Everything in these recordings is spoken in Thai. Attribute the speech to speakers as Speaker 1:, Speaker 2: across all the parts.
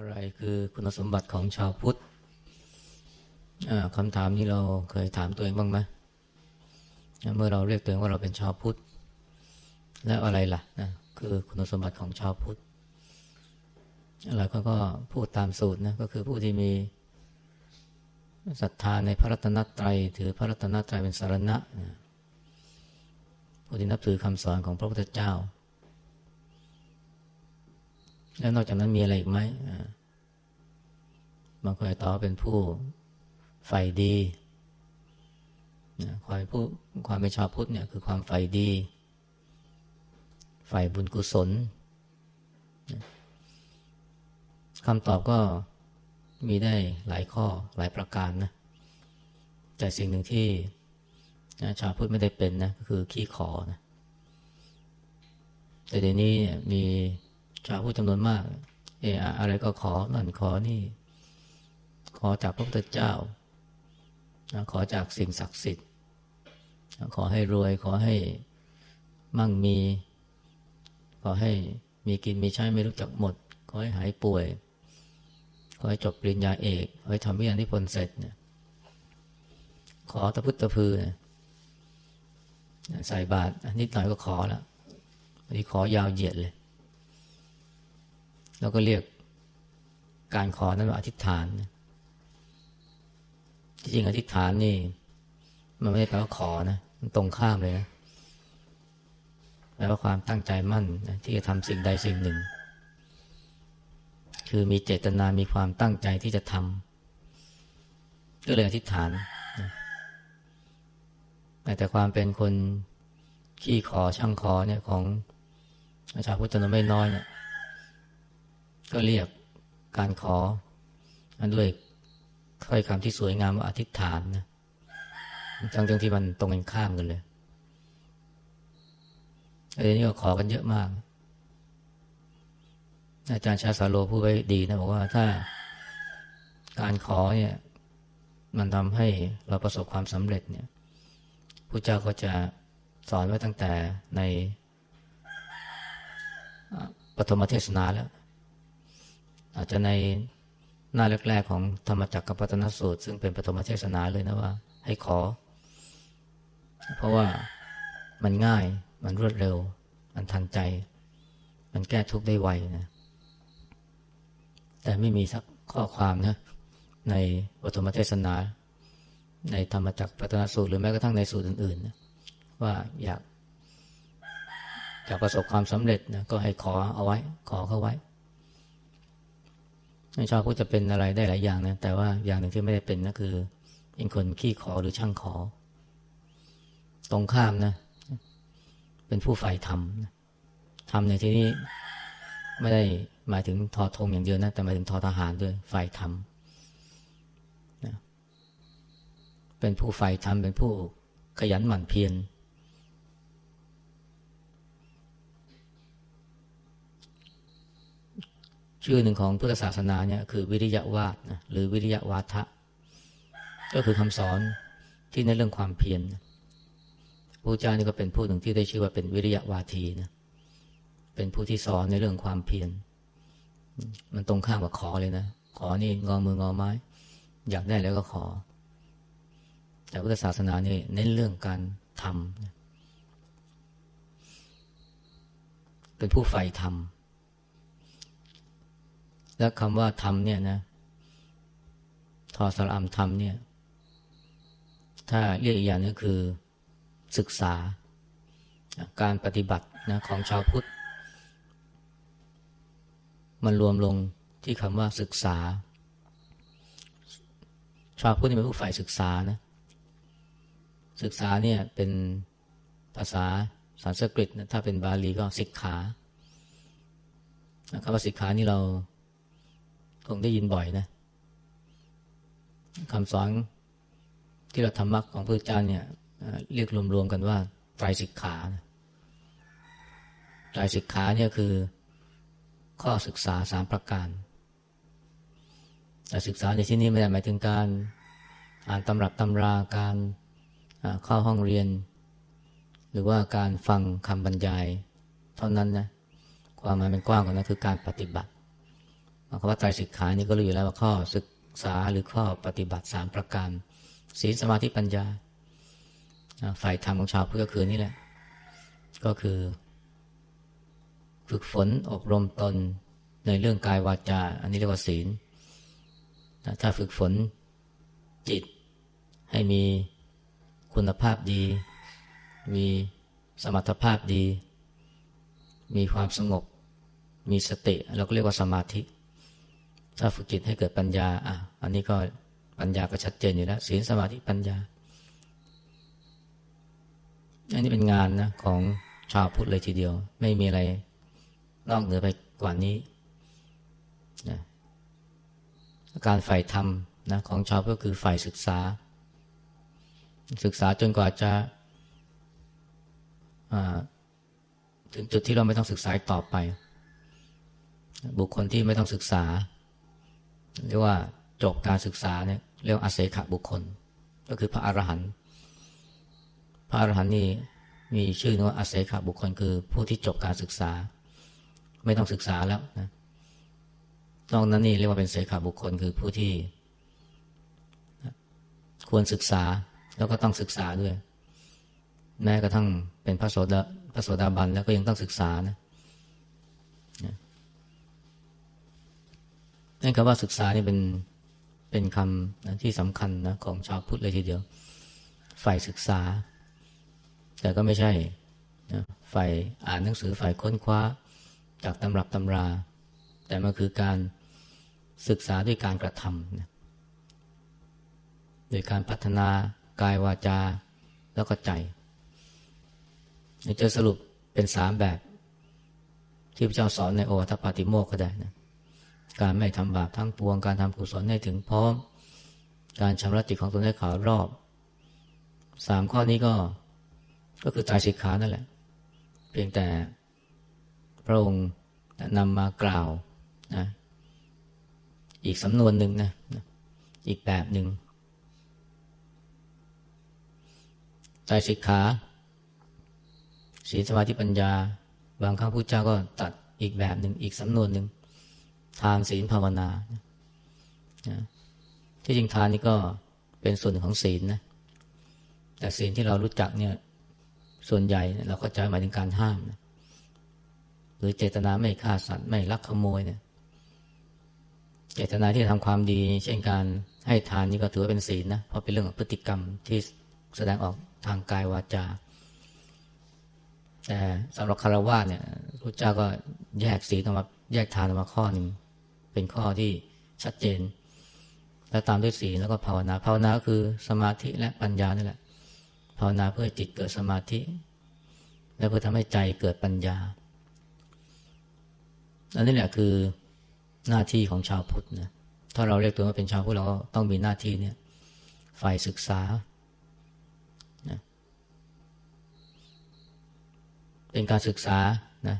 Speaker 1: อะไรคือคุณสมบัติของชาวพุทธคำถามนี้เราเคยถามตัวเองบ้างไหมเมื่อเราเรียกตัวเองว่าเราเป็นชาวพุทธ แล้วอะไรล่ะนะคือคุณสมบัติของชาวพุทธอะไรก็ก็พูดตามสูตรนะก็คือผู้ที่มีศรัทธาในพระรัตนตรัย ถือพระรัตนตรัยเป็นสารณะผู้ที่นับถือคำสอนของพระพุทธเจ้า แล้วนอกจากนั้นมีอะไรอีกไหมบางคนตอบเป็นผู้ใฝ่ดีความผู้ความเป็นชาวพุทธเนี่ยคือความใฝ่ดีใฝ่บุญกุศลคำตอบก็มีได้หลายข้อหลายประการนะแต่สิ่งหนึ่งที่ชาวพุทธไม่ได้เป็นนะก็คือขี้ขอนะแต่เดี๋ยวนี้มี ชาวพุทธจำนวนมาก เอออะไรก็ขอนั่นขอนี่ ขอจากพระพุทธเจ้า ขอจากสิ่งศักดิ์สิทธิ์ ขอให้รวย ขอให้มั่งมี ขอให้มีกินมีใช้ไม่รู้จักหมด ขอให้หายป่วย ขอให้จบปริญญาเอก ขอให้ทำวิญญาณิพนธ์เสร็จเนี่ยขอตะพุทธพือเนี่ยใส่บาตรนิดหน่อยก็ขอแล้ววันนี้ขอยาวเหยียดเลย แล้วก็เรียกการขอนั้นว่าอธิษฐานที่จริงอธิษฐานนี่ มันไม่ได้แปลว่าขอนะมันตรงข้ามเลยนะแปลว่าความตั้งใจมั่นที่จะทำสิ่งใดสิ่งหนึ่ง คือมีเจตนามีความตั้งใจที่จะทำก็เลยอธิษฐานแต่ความเป็นคนขี้ขอช่างขอเนี่ยของอาชาพุทธนไม่น้อยเนี่ย ก็เรียกการขอด้วยถ้อยคำที่สวยงามว่าอธิษฐานนะทั้งที่มันตรงกันข้ามกันเลยอันนี้ก็ขอกันเยอะมาก อาจารย์ชาสาโลพูดไว้ดีนะบอกว่าถ้าการขอเนี่ย มันทำให้เราประสบความสำเร็จเนี่ยพระเจ้าก็จะสอนไว้ตั้งแต่ในปฐมเทศนาแล้ว อาจจะในหน้าแรกๆของธรรมจักรกับปัตนสูตร ซึ่งเป็นปฐมเทศนาเลยนะว่า ให้ขอ เพราะว่ามันง่ายมันรวดเร็ว มันทันใจ มันแก้ทุกข์ได้ไวนะแต่ไม่มีสักข้อความนะในบทธรรมเทศนา ในธรรมจักรปัตนสูตรหรือแม้กระทั่งในสูตรอื่นๆนะว่าอยากอยากประสบความสำเร็จนะก็ให้ขอเอาไว้ ขอเข้าไว้ ชาวพุทธจะเป็นอะไรได้หลายอย่างนะ แต่ว่าอย่างหนึ่งที่ไม่ได้เป็นก็คือเป็นคนขี้ขอหรือช่างขอ ตรงข้ามนะ เป็นผู้ฝ่ธรรมธรรมในที่นี้ไม่ได้หมายถึงทอทงอย่างเดียวนะ แต่หมายถึงทอทหารด้วยฝ่ายธรรมนะเป็นผู้ฝ่ายธรรมเป็นผู้ขยันหมั่นเพียร ชื่อหนึ่งของพุทธศาสนาเนี่ยคือวิริยะวาทนะหรือวิริยะวาทะ ก็คือคำสอนที่ในเรื่องความเพียรพระเจ้านี่ก็เป็นผู้หนึ่งที่ได้ชื่อว่าเป็นวิริยะวาทีนะเป็นผู้ที่สอนในเรื่องความเพียรมันตรงข้ามกับขอเลยนะ ขอนี่งอมืองอไม้ อยากได้แล้วก็ขอ แต่พุทธศาสนานี่เน้นเรื่องการทำเป็นผู้ใฝ่ทำ และคำว่าทำเนี่ยนะทอสลามทำเนี่ย ถ้าเรียกอีกอย่างนึงคือศึกษา การปฏิบัตินะของชาวพุทธ มันรวมลงที่คำว่าศึกษา ชาวพุทธเป็นผู้ฝ่ายศึกษานะ ศึกษาเนี่ยเป็นภาษาสันสกฤตนะถ้าเป็นบาลีก็ศิกขาคำว่าศิกขานี่เรา คงได้ยินบ่อยนะคำสอนที่เราทำมรรคของพระเจ้าเนี่ยเรียกรวมๆกันว่าไตรสิกขาไตรสิกขาเนี่ยคือข้อศึกษาสามประการ แต่ศึกษาในที่นี้ไม่ได้หมายถึงการอ่านตำรับตำราการเข้าห้องเรียน หรือว่าการฟังคำบรรยาย เท่านั้นนะความหมายเป็นกว้างกว่านั้นคือการปฏิบัติ คำว่าไตรสิกขานี่ก็รู้อยู่แล้วว่าข้อศึกษาหรือข้อปฏิบัติสามประการศีลสมาธิปัญญา ฝ่ายธรรมของชาวพุทธก็คือนี่แหละ ก็คือ ฝึกฝนอบรมตนในเรื่องกายวาจา อันนี้เรียกว่าศีล ถ้าฝึกฝนจิตให้มีคุณภาพดี มีสมรรถภาพดี มีความสงบ มีสติ เราก็เรียกว่าสมาธิ ถ้าฝึกจิตให้เกิดปัญญาอะอันนี้ก็ปัญญาก็ชัดเจนอยู่แล้วศีลสมาธิปัญญา อันนี้เป็นงานนะของชาวพุทธเลยทีเดียว ไม่มีอะไรนอกเหนือไปกว่านี้นะการฝ่ายธรรมนะของชาวพุทธก็คือฝ่ายศึกษา ศึกษาจนกว่าจะถึงจุดที่เราไม่ต้องศึกษาต่อไป บุคคลที่ไม่ต้องศึกษา เรียกว่าจบการศึกษาเนี่ยเรียกอาเสขบุคคล ก็คือพระอรหันต์พระอรหันต์นี่มีชื่อว่าอาเสขบุคคล คือผู้ที่จบการศึกษา ไม่ต้องศึกษาแล้วนะนอกนั้นนี่เรียกว่าเป็นเสขาบุคคลคือผู้ที่ ควรศึกษาแล้วก็ต้องศึกษาด้วย แม้กระทั่งเป็นพระโสดาพระโสดาบันแล้วก็ยังต้องศึกษานะ นั่นคำว่าศึกษานี่เป็นเป็นคำนะที่สำคัญนะของชาวพุทธเลยทีเดียว ฝ่ายศึกษา แต่ก็ไม่ใช่นะฝ่ายอ่านหนังสือฝ่ายค้นคว้าจากตำรับตำรา แต่มันคือการศึกษาด้วยการกระทำนะโดยการพัฒนากายวาจาแล้วก็ใจจะสรุปเป็นสามแบบที่พระเจ้าสอนในโอวัตปาติโมกก็ได้นะ การไม่ทำบาปทั้งปวง การทำกุศลให้ถึงพร้อม การชำระจิตของตนให้ขาวรอบสามข้อนี้ก็ก็คือใจสิกขานั่นแหละ เพียงแต่พระองค์นำมากล่าวนะอีกสำนวนหนึ่งนะอีกแบบหนึ่งใจสิกขาศีลสมาธิปัญญา บางครั้งพระเจ้าก็ตัดอีกแบบหนึ่งอีกสำนวนหนึ่ง ทานศีลภาวนาที่จริงทานนี่ก็เป็นส่วนหนึ่งของศีลนะแต่ศีลที่เรารู้จักเนี่ย ส่วนใหญ่เราก็จะหมายถึงการห้ามนะหรือเจตนาไม่ฆ่าสัตว์ไม่ลักขโมยเนี่ย เจตนาที่จะทำความดี เช่นการให้ทานนี่ก็ถือว่าเป็นศีลนะเพราะเป็นเรื่องของพฤติกรรมที่แสดงออกทางกายวาจา แต่สำหรับคารวะเนี่ยพระเจ้าก็แยกศีลออกมาแยกทานออกมาข้อหนึ่ง เป็นข้อที่ชัดเจน แล้วตามด้วยศีลแล้วก็ภาวนา ภาวนาคือสมาธิและปัญญานี่แหละ ภาวนาเพื่อจิตเกิดสมาธิ และเพื่อทำให้ใจเกิดปัญญา อันนี้แหละคือหน้าที่ของชาวพุทธนะ ถ้าเราเรียกตัวว่าเป็นชาวพุทธเราก็ต้องมีหน้าที่เนี่ย ฝ่ายศึกษานะเป็นการศึกษานะ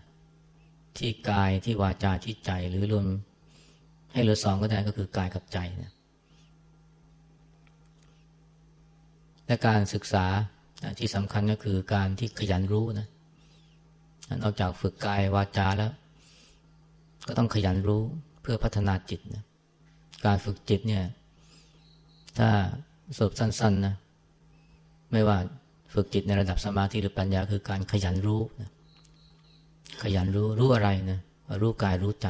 Speaker 1: ที่กายที่วาจาที่ใจหรือรวม ให้เหลือสองก็ได้ก็คือกายกับใจนะและการศึกษาที่สำคัญก็คือการที่ขยันรู้นะนอกจากฝึกกายวาจาแล้ว ก็ต้องขยันรู้เพื่อพัฒนาจิตนะการฝึกจิตเนี่ย ถ้าสรุปสั้นๆนะไม่ว่าฝึกจิตในระดับสมาธิหรือปัญญาคือการขยันรู้นะขยันรู้รู้อะไรนะรู้กายรู้ใจ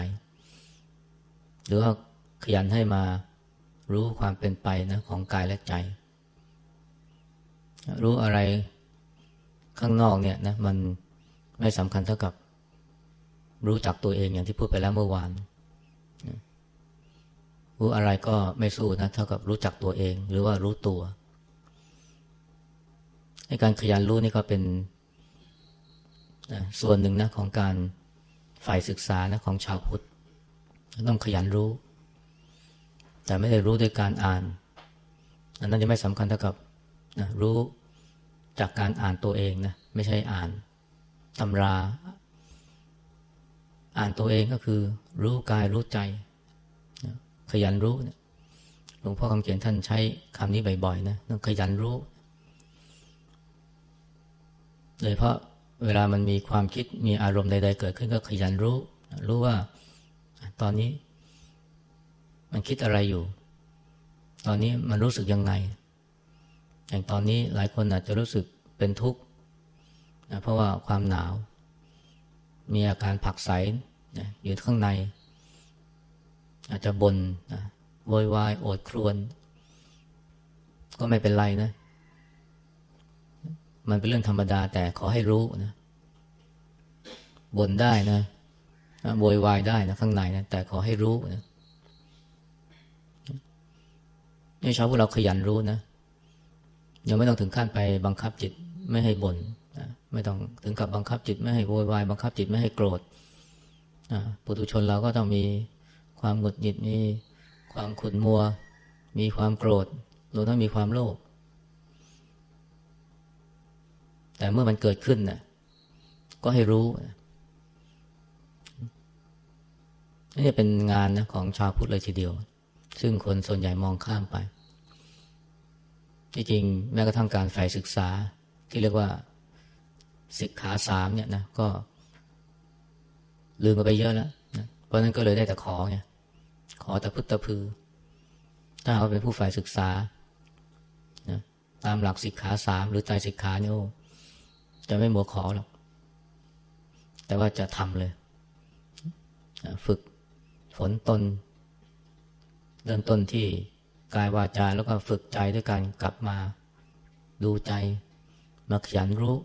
Speaker 1: หรือว่าขยันให้มารู้ความเป็นไปนะของกายและใจ รู้อะไรข้างนอกเนี่ยนะมันไม่สำคัญเท่ากับรู้จักตัวเองอย่างที่พูดไปแล้วเมื่อวานรู้อะไรก็ไม่สู้นะเท่ากับรู้จักตัวเอง หรือว่ารู้ตัวในการขยันรู้นี่ก็เป็นส่วนหนึ่งนะของการฝ่ายศึกษานะของชาวพุทธ ต้องขยันรู้ แต่ไม่ได้รู้ด้วยการอ่าน อันนั้นจะไม่สำคัญเท่ากับนะรู้จากการอ่านตัวเองนะไม่ใช่อ่านตำรา อ่านตัวเองก็คือ รู้กายรู้ใจขยันรู้นี่ยหลวงพ่อคำเขียนท่านใช้คำนี้บ่อยๆนะต้องขยันรู้โดยเพราะเวลามันมีความคิดมีอารมณ์ใด ๆ เกิดขึ้นก็ขยันรู้ รู้ว่า ตอนนี้มันคิดอะไรอยู่ ตอนนี้มันรู้สึกยังไง อย่างตอนนี้หลายคนอาจจะรู้สึกเป็นทุกข์นะเพราะว่าความหนาว มีอาการผักใสนะอยู่ข้างใน อาจจะบน่นนะโวยวายโอดครวน ก็ไม่เป็นไรนะ มันเป็นเรื่องธรรมดาแต่ขอให้รู้นะบ่นได้นะ โวยวายได้นะข้างในนะแต่ขอให้รู้นะนี่ชาวพวกเราขยันรู้นะยังไม่ต้องถึงขั้นไปบังคับจิตไม่ให้บน่นไม่ต้องถึงกับบังคับจิตไม่ให้โวยวายบังคับจิตไม่ให้โกรธปุถุชนเราก็ต้องมีความหงุดหงิดมีความขุ่นมัว มีความโกรธรวมทั้งมีความโลภแต่เมื่อมันเกิดขึ้นนะ่ะก็ให้รู้นี่ นี่เป็นงานนะของชาวพุทธเลยทีเดียว ซึ่งคนส่วนใหญ่มองข้ามไป ที่จริงแม้กระทั่งการฝ่ายศึกษาที่เรียกว่าศิกขาสามเนี่ยนะก็ ลืมไปเยอะแล้วนะเพราะนั้นก็เลยได้แต่ขอไงขอแต่พุทธพือ ถ้าเขาเป็นผู้ฝ่ายศึกษานะตามหลักศิกขาสามหรือใจศิกขาเนี่ยจะไม่มัวขอหรอกแต่ว่าจะทำเลย ฝึก ฝนตน เริ่มต้นที่กายวาจาแล้วก็ฝึกใจด้วยการกลับมา ดูใจมาขยันรู้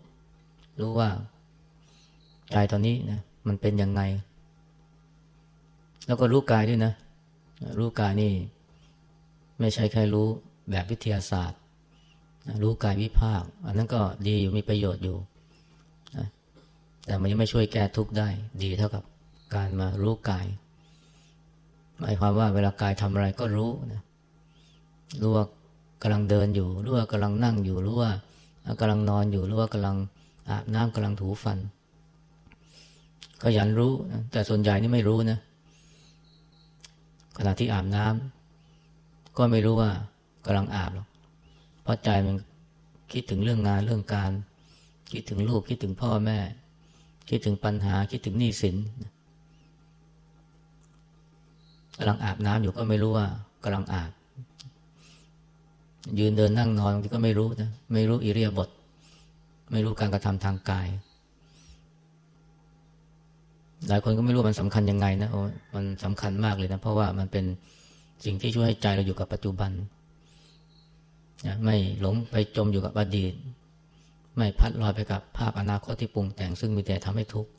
Speaker 1: รู้ว่า ใจตอนนี้นะมันเป็นยังไง แล้วก็รู้กายด้วยนะ รู้กายนี่ ไม่ใช่แค่รู้แบบวิทยาศาสตร์ รู้กายวิภาค อันนั้นก็ดีอยู่มีประโยชน์อยู่ แต่มันยังไม่ช่วยแก้ทุกข์ได้ ดีเท่ากับการมารู้กาย หมายความว่าเวลากายทำอะไรก็รู้นะรู้ว่ากำลังเดินอยู่รู้ว่ากำลังนั่งอยู่รู้ว่ากำลังนอนอยู่รู้ว่ากำลังอาบน้ำกำลังถูฟัน ก็ยันรู้นะแต่ส่วนใหญ่นี่ไม่รู้นะขณะที่อาบน้ำก็ไม่รู้ว่ากำลังอาบหรอกเพราะใจมันคิดถึงเรื่องงานเรื่องการ คิดถึงลูกคิดถึงพ่อแม่ คิดถึงปัญหาคิดถึงหนี้สิน กำลังอาบน้ำอยู่ก็ไม่รู้ว่ากำลังอาบ ยืนเดินนั่งนอนก็ไม่รู้นะไม่รู้อิเรียบท ไม่รู้การกระทำทางกาย หลายคนก็ไม่รู้มันสำคัญยังไงนะโอ้มันสำคัญมากเลยนะ เพราะว่ามันเป็นสิ่งที่ช่วยให้ใจเราอยู่กับปัจจุบันนะไม่หลงไปจมอยู่กับอดีต ไม่พัดลอยไปกับภาพอนาคตที่ปรุงแต่งซึ่งมีแต่ทำให้ทุกข์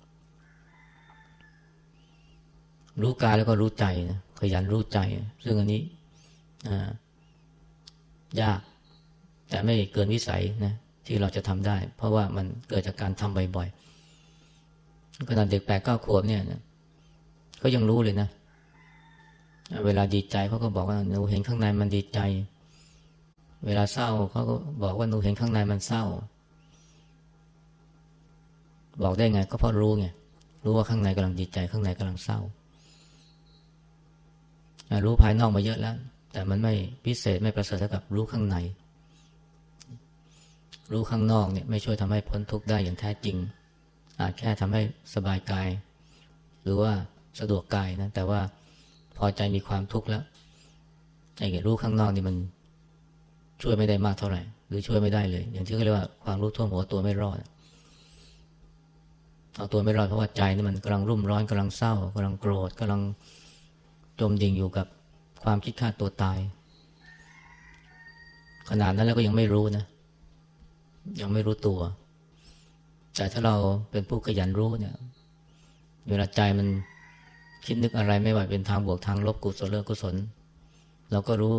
Speaker 1: รู้กายแล้วก็รู้ใจนะ ขยันรู้ใจ ซึ่งอันนี้ยาก แต่ไม่เกินวิสัยนะที่เราจะทำได้ เพราะว่ามันเกิดจากการทำบ่อยๆขนาดเด็กแปดเก้าขวบเนี่ยก็ยังรู้เลยนะ เวลาดีใจเขาก็บอกว่าหนูเห็นข้างในมันดีใจ เวลาเศร้าเขาก็บอกว่าหนูเห็นข้างในมันเศร้า บอกได้ไงก็เพราะรู้ไงรู้ว่าข้างในกำลังดีใจข้างในกำลังเศร้า รู้ภายนอกมาเยอะแล้ว แต่มันไม่พิเศษไม่ประเสริฐเท่ากับรู้ข้างใน รู้ข้างนอกเนี่ยไม่ช่วยทำให้พ้นทุกข์ได้อย่างแท้จริง อาจแค่ทำให้สบายกาย หรือว่าสะดวกกายนะแต่ว่าพอใจมีความทุกข์แล้วไอ้รู้ข้างนอกนี่มันช่วยไม่ได้มากเท่าไหร่ หรือช่วยไม่ได้เลย อย่างที่เขาเรียกว่าความรู้ท่วมหัวตัวไม่รอดเอาตัวไม่รอดเพราะว่าใจนี่มันกำลังรุ่มร้อนกำลังเศร้ากำลังโกรธกำลัง จมดิ่งอยู่กับความคิดฆ่าตัวตาย ขนาดนั้นแล้วก็ยังไม่รู้นะ ยังไม่รู้ตัว แต่ถ้าเราเป็นผู้ขยันรู้เนี่ย เวลาใจมันคิดนึกอะไรไม่ว่าเป็นทางบวกทางลบกุศลเลือกุศล เราก็รู้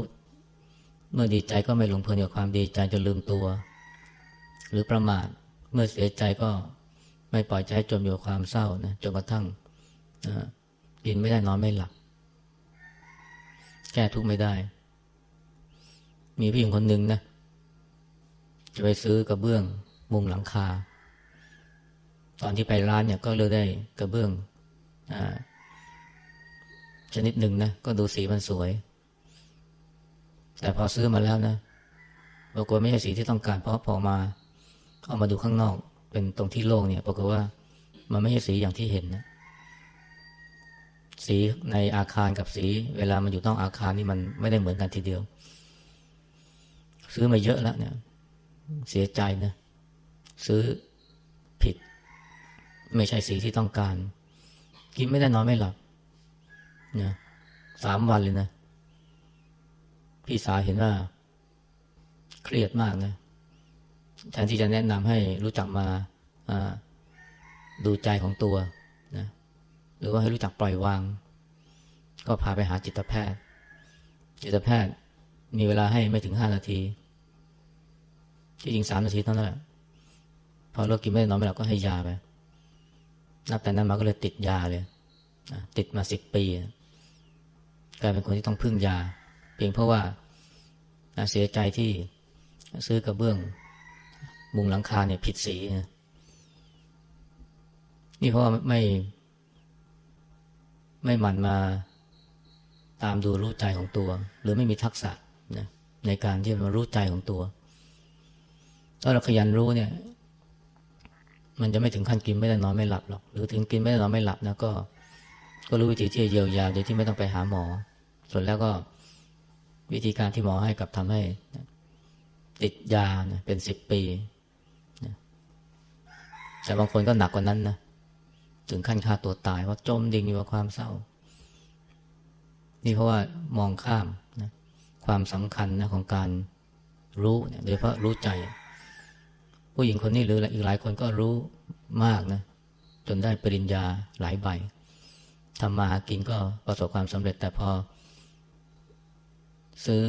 Speaker 1: เมื่อดีใจก็ไม่หลงเพลินกับความดีใจจนลืมตัว หรือประมาทเมื่อเสียใจก็ไม่ปล่อยใจจมอยู่กับความเศร้านะจนกระทั่งกินไม่ได้นอนไม่หลับ แก้ทุกข์ไม่ได้ มีพี่หญิงคนหนึ่งนะ จะไปซื้อกระเบื้องมุงหลังคา ตอนที่ไปร้านเนี่ยก็เลยได้กระเบื้องอชนิดหนึ่งนะ ก็ดูสีมันสวย แต่พอซื้อมาแล้วนะปรากฏไม่ใช่สีที่ต้องการ เพราะพอมา เอามาดูข้างนอก เป็นตรงที่โล่งเนี่ยปรากฏว่ามันไม่ใช่สีอย่างที่เห็นนะ สีในอาคารกับสี เวลามันอยู่นอกอาคารนี่มันไม่ได้เหมือนกันทีเดียว ซื้อมาเยอะแล้วเนี่ย เสียใจนะ ซื้อผิด ไม่ใช่สีที่ต้องการ กินไม่ได้นอนไม่หลับนะสามวันเลยนะ พี่สาเห็นว่า เครียดมากนะแทนที่จะแนะนำให้รู้จักมาดูใจของตัว หรือว่าให้รู้จักปล่อยวาง ก็พาไปหาจิตแพทย์ จิตแพทย์มีเวลาให้ไม่ถึงห้านาที ที่จริงสามนาทีเท่านั้นแหละพอเลิกกินไม่ได้นอนไม่หลับก็ให้ยาไป นับแต่นั้นมาก็เลยติดยาเลย ติดมาสิบปีกลายเป็นคนที่ต้องพึ่งยา เพียงเพราะว่าเสียใจที่ซื้อกระเบื้อง มุงหลังคาเนี่ยผิดสีนะนี่เพราะว่าไม่ ไม่หมั่นมาตามดูรู้ใจของตัว หรือไม่มีทักษะนะในการที่มารู้ใจของตัว ถ้าเราขยันรู้เนี่ย มันจะไม่ถึงขั้นกินไม่ได้นอนไม่หลับหรอก หรือถึงกินไม่ได้นอนไม่หลับนะก็ ก็รู้วิธีที่จะเยียวยาโดยที่ไม่ต้องไปหาหมอ ส่วนแล้วก็วิธีการที่หมอให้กับทำให้ ติดยาเป็นสิบปี แต่บางคนก็หนักกว่านั้นนะ ถึงขั้นฆ่าตัวตายว่าจมดิ่งอยู่กับความเศร้า นี่เพราะว่ามองข้ามนะความสำคัญนะของการรู้เนี่ยโดยเฉพาะรู้ใจ ผู้หญิงคนนี้หรืออีกหลายคนก็รู้มากนะจนได้ปริญญาหลายใบทำมาหากินก็ประสบความสำเร็จแต่พอ ซื้อ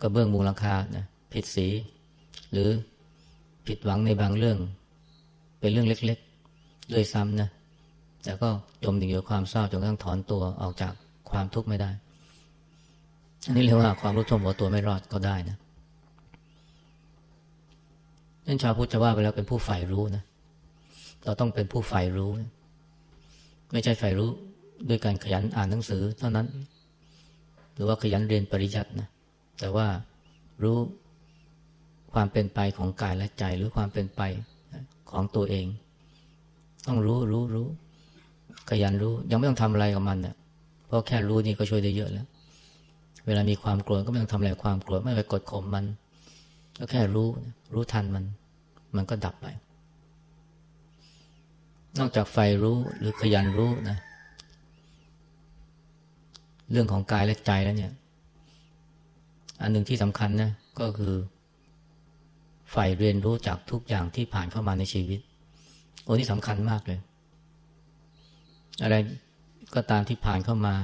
Speaker 1: กระเบื้องมูลค่านะผิดสี หรือผิดหวังในบางเรื่อง เป็นเรื่องเล็ก ด้วยซ้ำนะแต่ก็จมดิ่งอยู่ความเศร้าจนกระทั่งถอนตัวออกจากความทุกข์ไม่ได้อันนี้เรียกว่าความรู้ท่วมหัวตัวไม่รอดก็ได้นะนั่นชาวพุทธจะว่าไปแล้วเป็นผู้ใฝ่รู้นะเราต้องเป็นผู้ใฝ่รู้ ไม่ใช่ใฝ่รู้ด้วยการขยันอ่านหนังสือเท่านั้น หรือว่าขยันเรียนปริยัตินะแต่ว่ารู้ความเป็นไปของกายและใจหรือความเป็นไปของตัวเอง ต้องรู้รู้รู้ขยันรู้ ยังไม่ต้องทำอะไรกับมันเนี่ยเพราะแค่รู้นี่ก็ช่วยได้เยอะแล้ว เวลามีความโกลัวก็ไม่ต้องทำอะไรความโกลัวไม่ไปกดข่มมัน ก็แค่รู้รู้ทันมัน มันก็ดับไป นอกจากไฟรู้หรือขยันรู้นะ เรื่องของกายและใจแล้วเนี่ย อันหนึ่งที่สำคัญนะก็คือใฝ่เรียนรู้จากทุกอย่างที่ผ่านเข้ามาในชีวิต โอ้นี่สำคัญมากเลย อะไรก็ตามที่ผ่านเข้ามา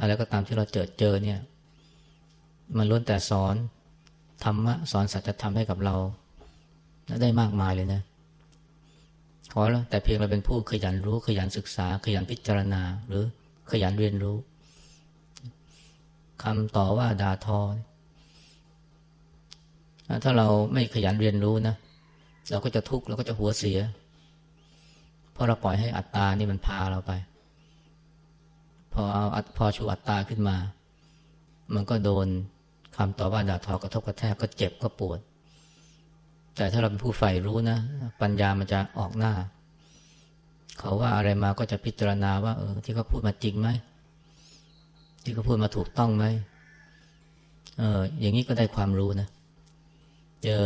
Speaker 1: อะไรก็ตามที่เราเจอเจอเนี่ย มันล้วนแต่สอนธรรมะสอนสัจธรรมให้กับเราได้มากมายเลยนะ ขอแล้วแต่เพียงเราเป็นผู้ขยันรู้ขยันศึกษา ขยันพิจารณา หรือขยันเรียนรู้คำต่อว่าด่าทอ ถ้าเราไม่ขยันเรียนรู้นะ เราก็จะทุกข์เราก็จะหัวเสีย เพราะเราปล่อยให้อัตตานี่มันพาเราไป พอเอาพอชูอัตตาขึ้นมา มันก็โดนคำต่อว่าด่าทอกระทบกระแทกก็เจ็บก็ปวด แต่ถ้าเราเป็นผู้ใฝ่รู้นะ ปัญญามันจะออกหน้า เขาว่าอะไรมาก็จะพิจารณาว่าเออที่เขาพูดมาจริงไหมที่เขาพูดมาถูกต้องไหมเอออย่างนี้ก็ได้ความรู้นะ เจอ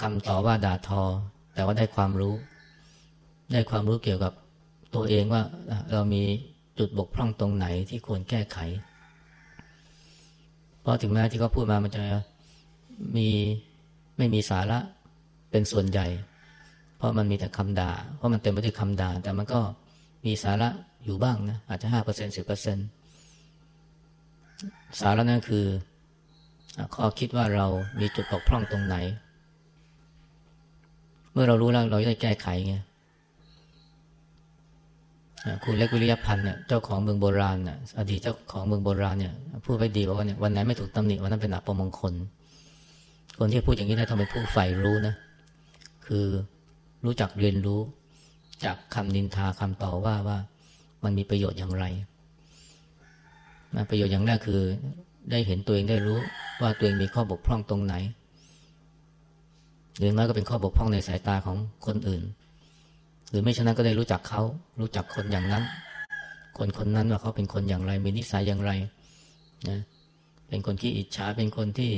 Speaker 1: คำต่อว่าด่าทอ แต่ว่าได้ความรู้ ได้ความรู้เกี่ยวกับตัวเองว่าเรามีจุดบกพร่องตรงไหนที่ควรแก้ไข เพราะถึงแม้ที่เขาพูดมามันจะมีไม่มีสาระเป็นส่วนใหญ่ เพราะมันมีแต่คำด่า เพราะมันเต็มไปด้วยคำด่า แต่มันก็มีสาระอยู่บ้างนะอาจจะห้าเปอร์เซ็นสิบเปอร์เซ็นสาระนั่นคือ ข้อคิดว่าเรามีจุดบกพร่องตรงไหน เมื่อเรารู้แล้วเราจะแก้ไขไง คุณเล็กวิริยพันธ์เนี่ยเจ้าของเมืองโบราณเนี่ยอดีตเจ้าของเมืองโบราณเนี่ยพูดไว้ดีว่าเนี่ยวันไหนไม่ถูกตำหนิวันนั้นเป็นอัปมงคล คนที่พูดอย่างนี้ได้ต้องเป็นผู้ใฝ่รู้นะ คือรู้จักเรียนรู้ จากคำนินทาคำต่อว่าว่ามันมีประโยชน์อย่างไรนะประโยชน์อย่างแรกคือ ได้เห็นตัวเองได้รู้ว่าตัวเองมีข้อบกพร่องตรงไหนหรือน้อยก็เป็นข้อบกพร่องในสายตาของคนอื่น หรือไม่ฉะนั้นก็ได้รู้จักเขารู้จักคนอย่างนั้น คนคนนั้นว่าเขาเป็นคนอย่างไรมีนิสัยอย่างไรนะเป็นคนที่อิจฉาเป็นคนที่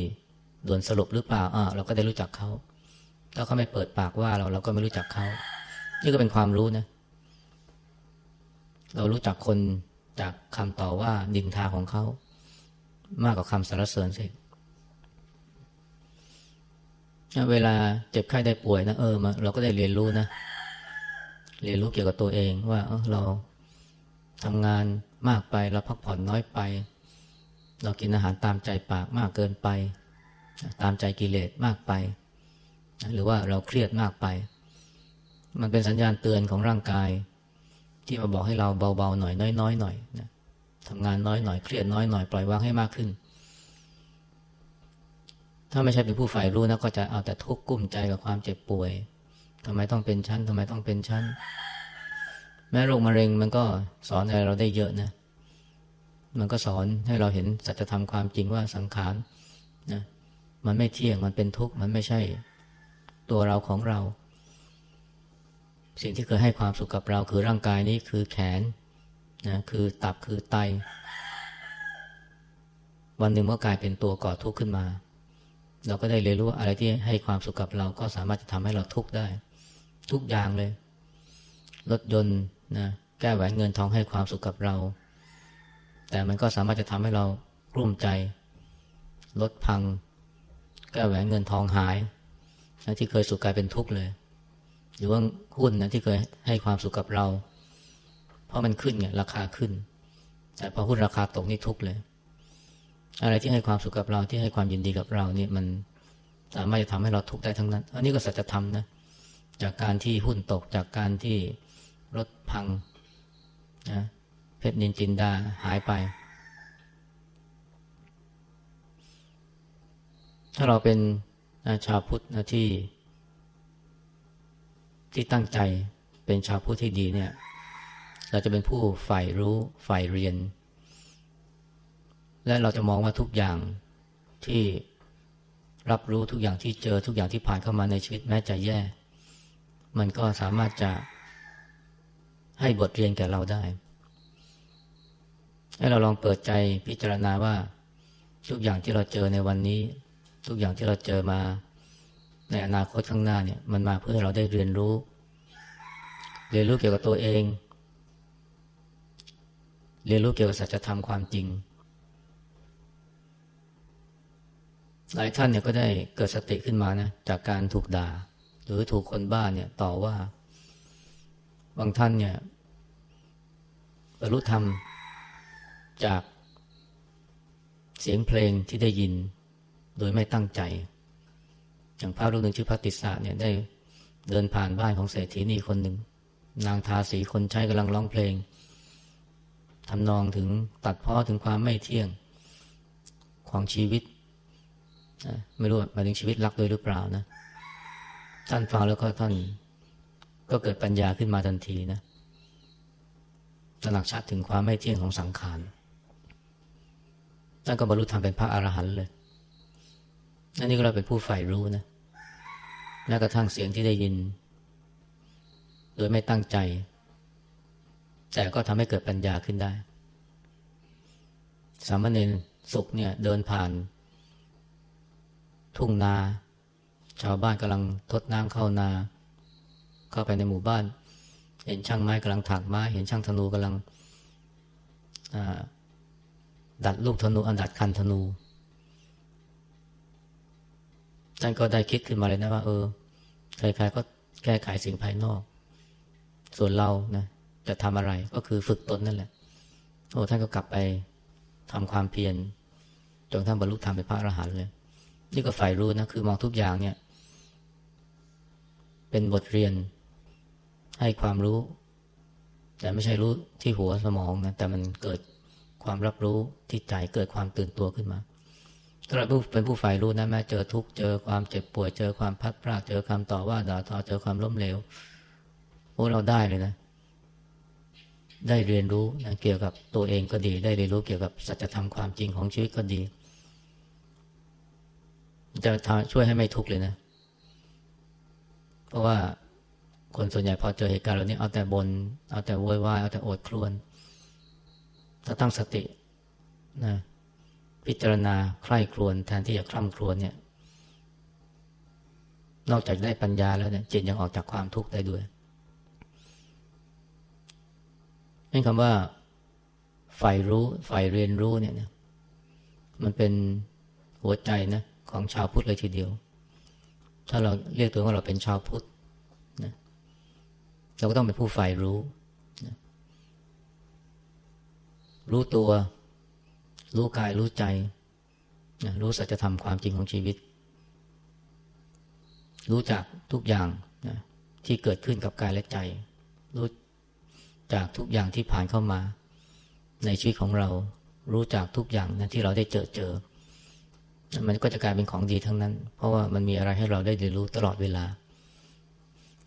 Speaker 1: ด่วนสรุปหรือเปล่าอ่าเราก็ได้รู้จักเขาถ้าเขาไม่เปิดปากว่าเราเราก็ไม่รู้จักเขานี่ก็เป็นความรู้นะ เรารู้จักคนจากคำต่อว่าดินทาของเขา มากกว่าคำสรรเสริญสิเวลาเจ็บไข้ได้ป่วยนะเออมาเราก็ได้เรียนรู้นะ เรียนรู้เกี่ยวกับตัวเองว่าเออเราทำงานมากไปเราพักผ่อนน้อยไป เรากินอาหารตามใจปากมากเกินไป ตามใจกิเลสมากไป หรือว่าเราเครียดมากไป มันเป็นสัญญาณเตือนของร่างกาย ที่มาบอกให้เราเบาๆหน่อยน้อยๆหน่อยนะทำงานน้อยหน่อยเครียดน้อยหน่อยปล่อยวางให้มากขึ้น ถ้าไม่ใช่เป็นผู้ฝ่ายรู้นะก็จะเอาแต่ทุกข์กุ้มใจกับความเจ็บป่วย ทำไมต้องเป็นชั้นทำไมต้องเป็นชั้น แม้โรคมะเร็งมันก็สอนอะไรเราได้เยอะนะ มันก็สอนให้เราเห็นสัจธรรมความจริงว่าสังขารนะมันไม่เที่ยงมันเป็นทุกข์มันไม่ใช่ตัวเราของเรา สิ่งที่เคยให้ความสุขกับเราคือร่างกายนี้คือแขนนะคือตับคือไต วันหนึ่งก็กลายเป็นตัวก่อทุกข์ขึ้นมา เราก็ได้เรียนรู้อะไรที่ให้ความสุขกับเราก็สามารถจะทำให้เราทุกข์ได้ ทุกอย่างเลย รถยนต์นะแก้แหวนเงินทองให้ความสุขกับเรา แต่มันก็สามารถจะทำให้เรากลุ้มใจรถพัง แก้แหวนเงินทองหายนะที่เคยสุขกลายเป็นทุกข์เลย หรือว่าหุ้นนะที่เคยให้ความสุขกับเรา เพราะมันขึ้นไงราคาขึ้น แต่พอหุ้นราคาตกนี่ทุกข์เลย อะไรที่ให้ความสุขกับเราที่ให้ความยินดีกับเราเนี่ยมันสามารถจะทำให้เราทุกข์ได้ทั้งนั้น อันนี้ก็สัจธรรมนะ จากการที่หุ้นตกจากการที่รถพังนะเพชรนินจินดาหายไป ถ้าเราเป็นชาวพุทธนะที่ ที่ตั้งใจเป็นชาวพุทธที่ดีเนี่ย เราจะเป็นผู้ใฝ่รู้ใฝ่เรียน และเราจะมองว่าทุกอย่างที่รับรู้ทุกอย่างที่เจอทุกอย่างที่ผ่านเข้ามาในชีวิตแม้จะแย่ มันก็สามารถจะให้บทเรียนแก่เราได้ ให้เราลองเปิดใจพิจารณาว่า ทุกอย่างที่เราเจอในวันนี้ ทุกอย่างที่เราเจอมาในอนาคตข้างหน้าเนี่ยมันมาเพื่อให้เราได้เรียนรู้ เรียนรู้เกี่ยวกับตัวเอง เรียนรู้เกี่ยวกับสัจธรรมความจริง หลายท่านเนี่ยก็ได้เกิดสติขึ้นมานะจากการถูกด่า หรือถูกคนบ้านเนี่ยต่อว่า บางท่านเนี่ยบรรลุธรรมจากเสียงเพลงที่ได้ยินโดยไม่ตั้งใจ อย่างพระรูปหนึ่งชื่อพระติสสะเนี่ยได้เดินผ่านบ้านของเศรษฐีนี่คนหนึ่ง นางทาสีคนใช้กำลังร้องเพลงทำนองถึงตัดพ้อถึงความไม่เที่ยงของชีวิต ไม่รู้หมายถึงชีวิตรักโดยหรือเปล่านะ ท่านฟังแล้วก็ท่านก็เกิดปัญญาขึ้นมาทันทีนะตระหนักชัดถึงความไม่เที่ยงของสังขารท่านก็บรรลุธรรมเป็นพระอรหันต์เลยนั่นนี่ก็เราเป็นผู้ใฝ่รู้นะแม้กระทั่งเสียงที่ได้ยิน โดยไม่ตั้งใจ แต่ก็ทำให้เกิดปัญญาขึ้นได้ สามเณรสุขเนี่ยเดินผ่าน ทุ่งนา ชาวบ้านกำลังทดน้ำเข้านา เข้าไปในหมู่บ้าน เห็นช่างไม้กำลังถักไม้ เห็นช่างธนูกำลังดัดลูกธนูอันดัดคันธนูท่านก็ได้คิดขึ้นมาเลยนะว่า เออใครๆก็แก้ไขสิ่งภายนอก ส่วนเรานะจะทำอะไรก็คือฝึกตนนั่นแหละโอ้ท่านก็กลับไปทำความเพียรจนท่านบรรลุธรรมเป็นพระอรหันต์เลย นี่ก็ฝ่ายรู้นะ คือมองทุกอย่างเนี่ย เป็นบทเรียน ให้ความรู้ แต่ไม่ใช่รู้ที่หัวสมองนะแต่มันเกิดความรับรู้ที่ใจเกิดความตื่นตัวขึ้นมาถ้าเราเป็นผู้ฝ่ายรู้นะแม้เจอทุกเจอความเจ็บป่วยเจอความพัดพลาดเจอคำต่อว่าด่าทอเจอความล้มเหลวโอ้เราได้เลยนะ ได้เรียนรู้นะเกี่ยวกับตัวเองก็ดี ได้เรียนรู้เกี่ยวกับสัจธรรมความจริงของชีวิตก็ดี จะช่วยให้ไม่ทุกข์เลยนะ เพราะว่าคนส่วนใหญ่พอเจอเหตุการณ์เหล่านี้เอาแต่บน เอาแต่โวยวายเอาแต่โอดครวนถ้าตั้งสตินะพิจารณาใคร่ครวญแทนที่จะคร่ำครวญเนี่ย นอกจากได้ปัญญาแล้วเนี่ยจิตยังออกจากความทุกข์ได้ด้วยนี่นคำว่าฝ่ายรู้ฝ่ายเรียนรู้เนี่ยนะมันเป็นหัวใจนะของชาวพุทธเลยทีเดียว ถ้าเราเรียกตัวว่าเราเป็นชาวพุทธนะเราก็ต้องเป็นผู้ฝ่ายรู้นะรู้ตัว รู้กายรู้ใจนะรู้สัจธรรมความจริงของชีวิต รู้จักทุกอย่างนะที่เกิดขึ้นกับกายและใจ รู้จากทุกอย่างที่ผ่านเข้ามา ในชีวิตของเรารู้จากทุกอย่างนะที่เราได้เจอเจอ มันก็จะกลายเป็นของดีทั้งนั้น เพราะว่ามันมีอะไรให้เราได้เรียนรู้ตลอดเวลา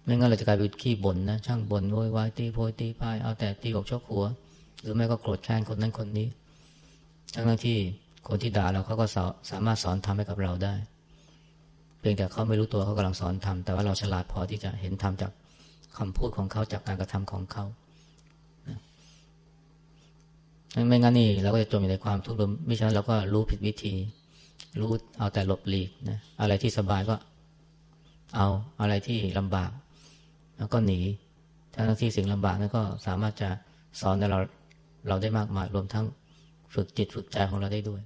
Speaker 1: ไม่งั้นเราจะกลายเป็นขี้บ่นนะ ช่างบ่นโวยวายตีโพยตีพายเอาแต่ตีอกชกหัว หรือไม่ก็โกรธแค้นคนนั้นคนนี้ ทั้งที่คนที่ด่าเราเขาก็สาสามารถสอนทำให้กับเราได้ เพียงแต่เขาไม่รู้ตัวเขากำลังสอนทำแต่ว่าเราฉลาดพอที่จะเห็นทำจากคำพูดของเขาจากการกระทำของเขาไม่งั้นนี่เราก็จะจมอยู่ในความทุกข์ไม่ฉะนั้นเราก็รู้ผิดวิธี รู้เอาแต่หลบหลีกนะอะไรที่สบายก็เอาอะไรที่ลำบากแล้วก็หนีทั้งที่สิ่งลำบากนั้นก็สามารถจะสอนเราเราได้มากมายรวมทั้งฝึกจิตฝึกใจของเราได้ด้วย